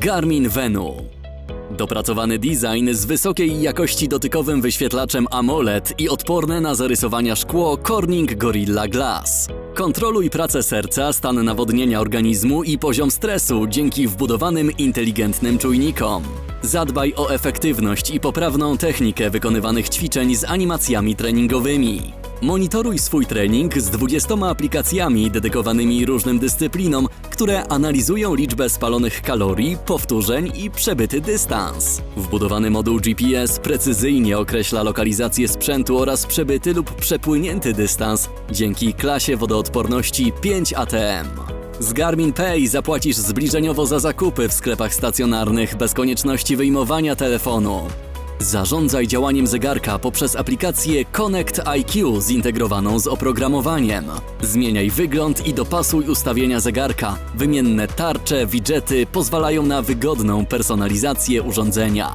Garmin Venu. Dopracowany design z wysokiej jakości dotykowym wyświetlaczem AMOLED i odporne na zarysowania szkło Corning Gorilla Glass. Kontroluj pracę serca, stan nawodnienia organizmu i poziom stresu dzięki wbudowanym inteligentnym czujnikom. Zadbaj o efektywność i poprawną technikę wykonywanych ćwiczeń z animacjami treningowymi. Monitoruj swój trening z 20 aplikacjami dedykowanymi różnym dyscyplinom, które analizują liczbę spalonych kalorii, powtórzeń i przebyty dystans. Wbudowany moduł GPS precyzyjnie określa lokalizację sprzętu oraz przebyty lub przepłynięty dystans dzięki klasie wodoodporności 5 ATM. Z Garmin Pay zapłacisz zbliżeniowo za zakupy w sklepach stacjonarnych bez konieczności wyjmowania telefonu. Zarządzaj działaniem zegarka poprzez aplikację Connect IQ zintegrowaną z oprogramowaniem. Zmieniaj wygląd i dopasuj ustawienia zegarka. Wymienne tarcze, widgety pozwalają na wygodną personalizację urządzenia.